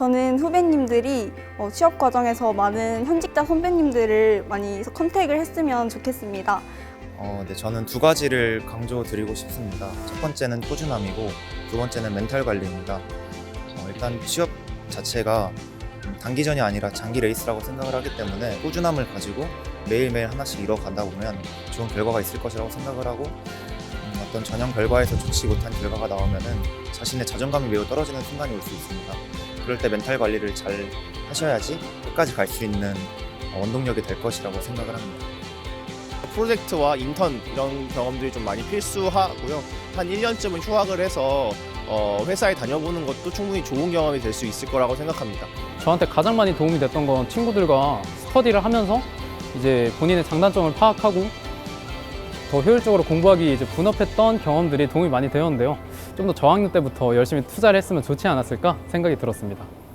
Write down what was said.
저는 후배님들이 어, 취업 과정에서 많은 현직자 선배님들을 많이 컨택을 했으면 좋겠습니다. 어, 네, 저는 두 가지를 강조드리고 싶습니다. 첫 번째는 꾸준함이고 두 번째는 멘탈 관리입니다. 어, 일단 취업 자체가 음, 단기전이 아니라 장기 레이스라고 생각을 하기 때문에 꾸준함을 가지고 매일매일 하나씩 이뤄가다 보면 좋은 결과가 있을 것이라고 생각을 하고 음, 어떤 전형 결과에서 좋지 못한 결과가 나오면은 자신의 자존감이 매우 떨어지는 순간이 올 수 있습니다. 그럴 때 멘탈 관리를 잘 하셔야지 끝까지 갈 수 있는 어, 원동력이 될 것이라고 생각을 합니다. 프로젝트와 인턴 이런 경험들이 좀 많이 필수하고요. 한 1년쯤은 휴학을 해서 어, 회사에 다녀보는 것도 충분히 좋은 경험이 될 수 있을 거라고 생각합니다. 저한테 가장 많이 도움이 됐던 건 친구들과 스터디를 하면서 이제 본인의 장단점을 파악하고 더 효율적으로 공부하기 이제 분업했던 경험들이 도움이 많이 되었는데요. 좀 더 저학년 때부터 열심히 투자를 했으면 좋지 않았을까 생각이 들었습니다.